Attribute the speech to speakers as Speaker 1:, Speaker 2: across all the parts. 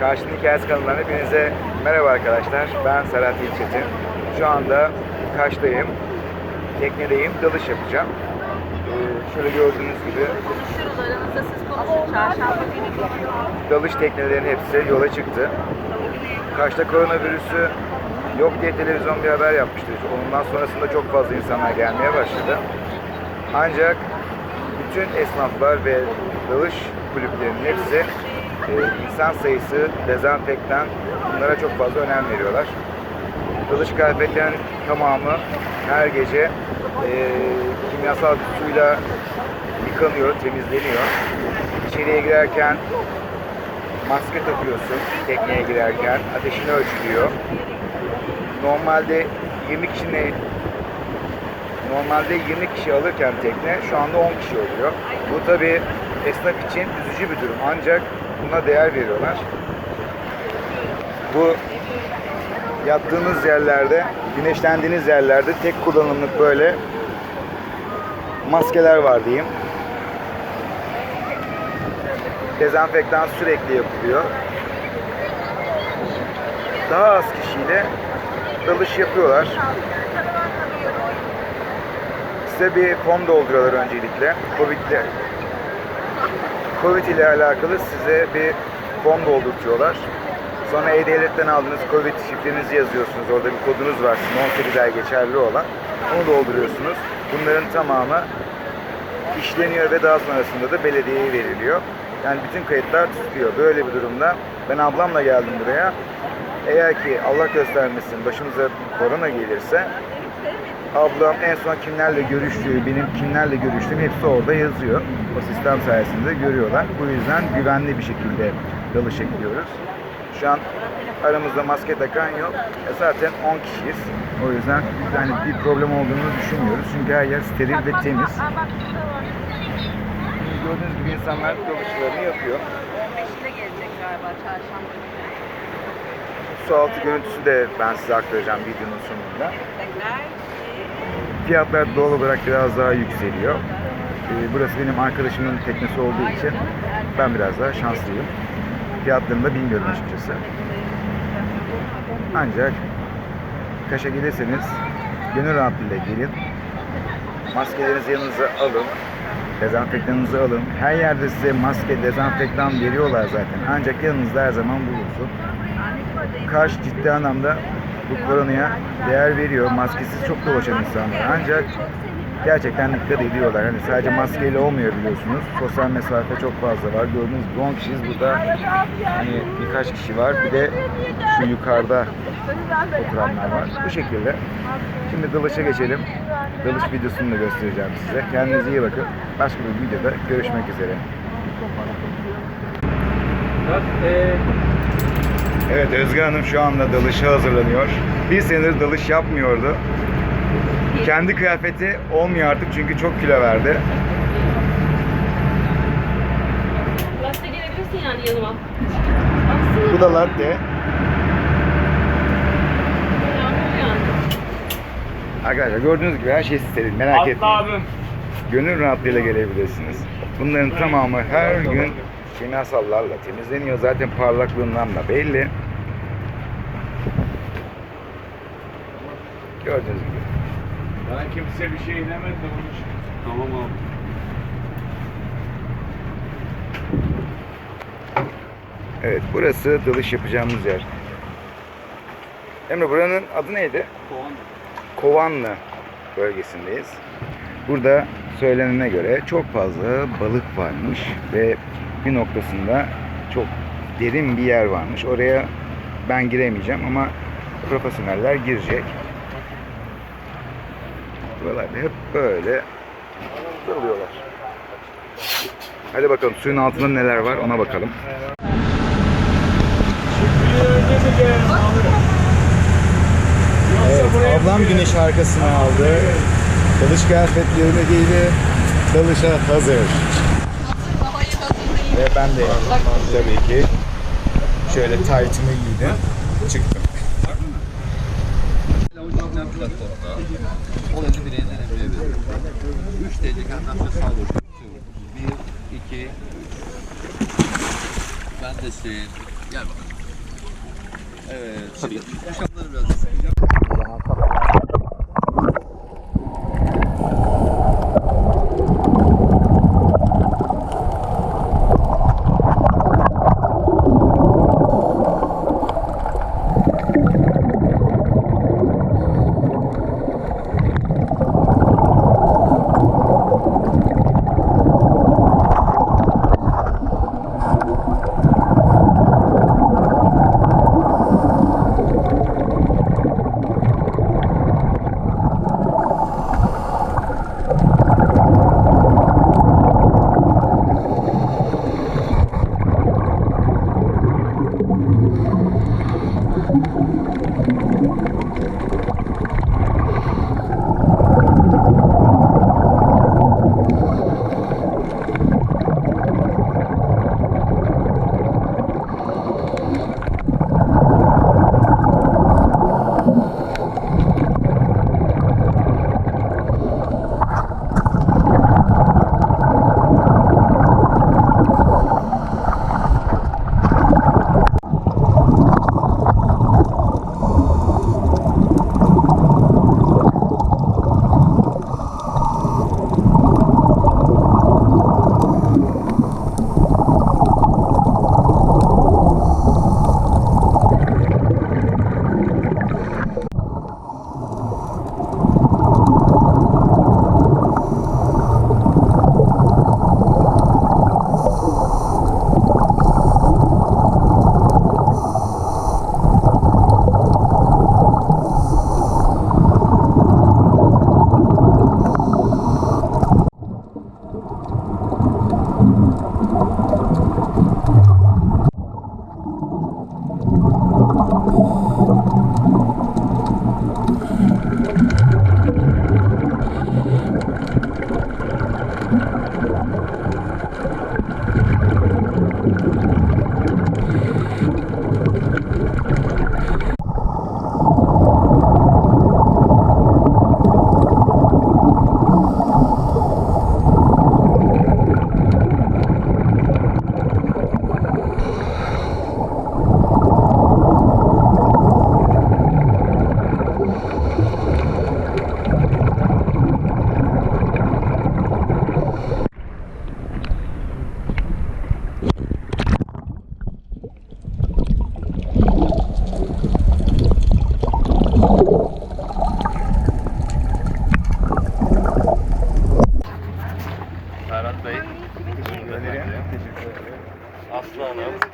Speaker 1: Karşının Hikayesi kanalından hepinize merhaba arkadaşlar. Ben Serhat İlçetin. Şu anda Kaş'tayım. Teknedeyim. Dalış yapacağım. Ee, şöyle gördüğünüz gibi dalış teknelerinin hepsi yola çıktı. Kaş'ta koronavirüsü yok diye televizyon bir haber yapmıştı. Ondan sonrasında çok fazla insanlar gelmeye başladı. Ancak bütün esnaflar ve dalış kulüplerinin hepsi e, insan sayısı, dezenfektan bunlara çok fazla önem veriyorlar. Dalış kıyafetlerinin tamamı her gece e, kimyasal suyla yıkanıyor, temizleniyor. İçeriye girerken maske takıyorsun tekneye girerken. Ateşini ölçülüyor. Normalde 20 kişinin normalde 20 kişi alırken tekne şu anda 10 kişi oluyor. Bu tabi esnaf için üzücü bir durum. Ancak buna değer veriyorlar. Bu yattığınız yerlerde, güneşlendiğiniz yerlerde tek kullanımlık böyle maskeler var diyeyim. Dezenfektan sürekli yapılıyor. Daha az kişiyle dalış yapıyorlar. Size bir form dolduruyorlar öncelikle. Covid'le Covid ile alakalı size bir form doldurtuyorlar. Sonra E-Devlet'ten aldığınız Covid şifrenizi yazıyorsunuz. Orada bir kodunuz var. Sizin 18 ay geçerli olan. Onu dolduruyorsunuz. Bunların tamamı işleniyor ve daha sonrasında da belediyeye veriliyor. Yani bütün kayıtlar tutuluyor. Böyle bir durumda ben ablamla geldim buraya. Eğer ki Allah göstermesin başımıza korona gelirse ablam en son kimlerle görüştüğü, benim kimlerle görüştüğüm hepsi orada yazıyor. O sistem sayesinde görüyorlar. Bu yüzden güvenli bir şekilde dalış yapıyoruz. Şu an aramızda maske takan yok. E zaten 10 kişiyiz. O yüzden yani bir problem olduğunu düşünmüyoruz. Çünkü her yer steril ve temiz. Gördüğünüz gibi insanlar dalışlarını yapıyor.
Speaker 2: 15'inde gelecek galiba çarşamba günü.
Speaker 1: Su altı görüntüsü de ben size aktaracağım videonun sonunda.
Speaker 2: Tekrar
Speaker 1: Fiyatlar doğal olarak biraz daha yükseliyor. Ee, Burası benim arkadaşımın teknesi olduğu için ben biraz daha şanslıyım. Fiyatlarını da bilmiyorum açıkçası. Ancak Kaş'a gelirseniz gönül rahatlığıyla gelin. Maskelerinizi yanınıza alın. Dezenfektanınızı alın. Her yerde size maske, dezenfektan veriyorlar zaten. Ancak yanınızda her zaman bulunsun. Kaş ciddi anlamda bu koronaya değer veriyor. Maskesiz çok dolaşan insanlar. Ancak gerçekten dikkat ediyorlar. Hani sadece maskeyle olmuyor biliyorsunuz. Sosyal mesafe çok fazla var. Gördüğünüz gibi 10 kişiyiz. Burada hani birkaç kişi var. Bir de şu yukarıda oturanlar var. Bu şekilde. Şimdi dalışa geçelim. Dalış videosunu da göstereceğim size. Kendinize iyi bakın. Başka bir videoda görüşmek üzere.
Speaker 3: Bak, e,
Speaker 1: Evet Özge Hanım şu anda dalışa hazırlanıyor. Bir senedir dalış yapmıyordu. Kendi kıyafeti olmuyor artık çünkü çok kilo verdi.
Speaker 4: Latte gelebilirsin yani yanıma.
Speaker 1: Bu da latte. Arkadaşlar gördüğünüz gibi her şey steril. Merak
Speaker 3: atla
Speaker 1: etmeyin.
Speaker 3: abim.
Speaker 1: Gönül rahatlığıyla gelebilirsiniz. Bunların tamamı her gün kimyasallarla temizleniyor. Zaten parlaklığından da belli. Gördüğünüz gibi.
Speaker 3: Bana kimse bir şey demedi de onun için. Tamam abi.
Speaker 1: Evet burası dalış yapacağımız yer. Emre buranın adı neydi?
Speaker 3: Soğan.
Speaker 1: Kovanlı bölgesindeyiz. Burada söylenene göre çok fazla balık varmış ve bir noktasında çok derin bir yer varmış. Oraya ben giremeyeceğim ama profesyoneller girecek. Buralarda hep böyle dalıyorlar. Hadi bakalım suyun altında neler var ona bakalım. Evet, ablam güneş arkasına aldı. Dalış kıyafetlerini giydi. Dalışa hazır. Ve ben de tabii ki şöyle taytımı giydim. Çıktım.
Speaker 5: Üç delik anlamda sağ boş. Bir, iki, ben de Hüseyin. Gel bakalım. Evet. Şimdi kuşakları biraz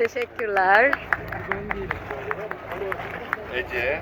Speaker 2: Teşekkürler.
Speaker 5: Ece.